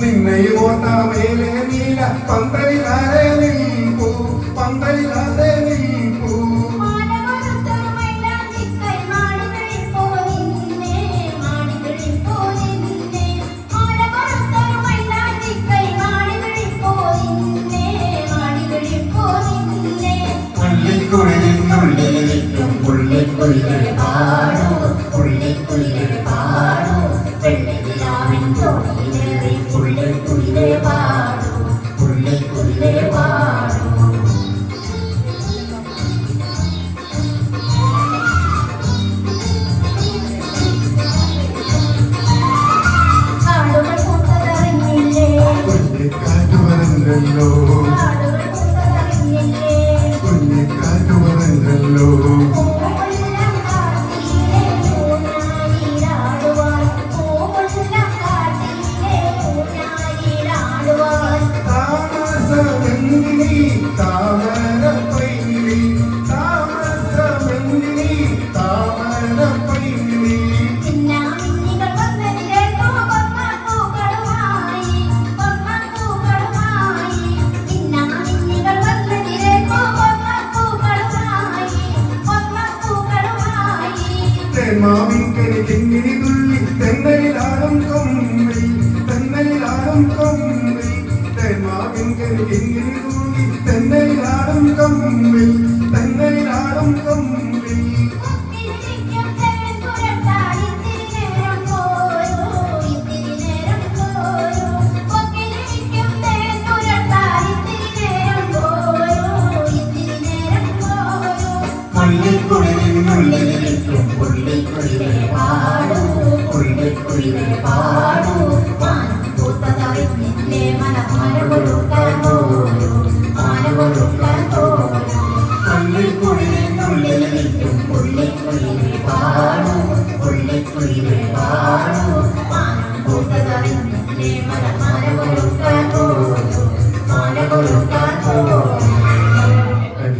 നിന്നെ ഓർത്താമേലെ നീല പന്തലിനാരെ നീ புள்ளிக்குள்ளே பாடும் புள்ளிக்குள்ளே know. തെക്കനി തെങ്ങിനി തുള്ളി തെന്നലിലാടും കൊമ്പി തെന്നലിലാടും കൊമ്പി തെന്മാവിൻകനി തെങ്ങിനി തുള്ളി തെന്നലിലാടും കൊമ്പി തെന്നലിലാടും കൊമ്പി പാടും പാടും പാടും പാടും പാടും പാടും പാടും പാടും